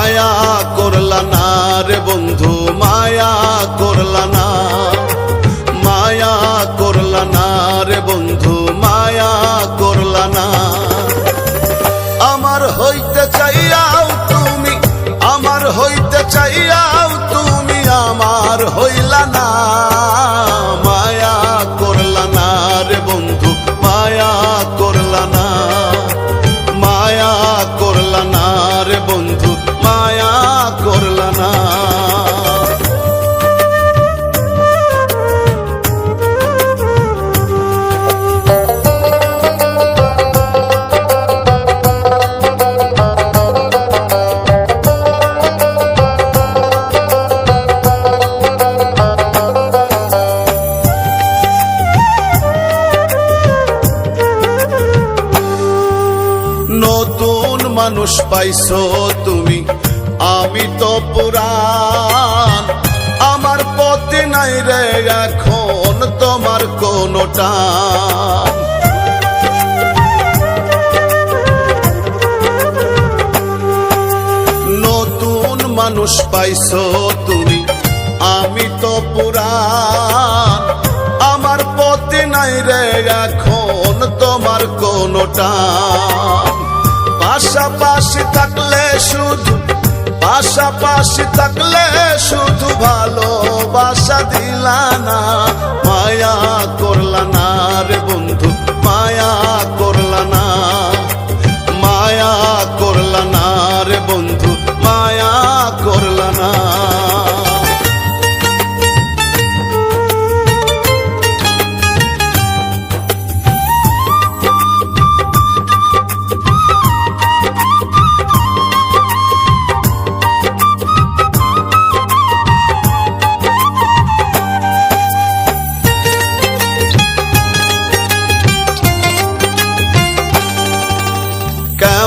মায়া করলা না রে বন্ধু মায়া না মানুষ পাইছো তুমি। নতুন মানুষ পাইছো তুমি, আমি তো পুরাণ। আমার পথে নাই রে, এখন তোমার কোনো টান। পাশাপাশি থাকলে শুধু, পাশাপাশি থাকলে শুধু ভালোবাসা দিলা না, মায়া করলা না রে বন্ধু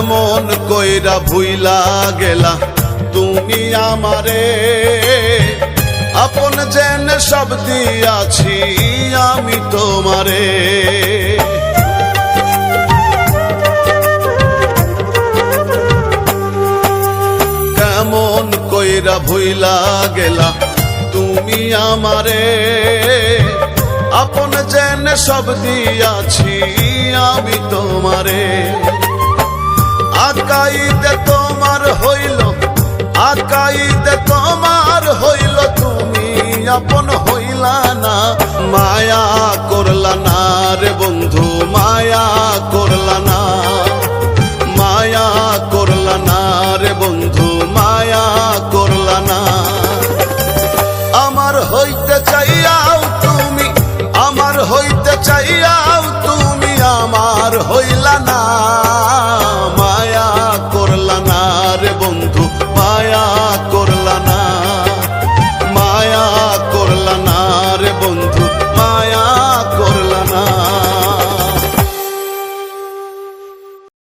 কেমন কইরা ভুইলা গেলা, তুমি আমারে। আপন যেন সব দিয়াছি আমি তোমারে। কেমন কইরা ভুইলা গেলা, তুমি আমারে। আপন যেন সব দিয়াছি আমি তোমারে। আকাইতে তোমার হইল আকাইতে তোমার হইল, তুমি আপন হইলা না। মায়া করলা না রে বন্ধু, মায়া করলা না। মায়া করলা না রে বন্ধু, মায়া করলা না। আমার হইতে চাইয়াও তুমি, আমার হইতে চাইয়া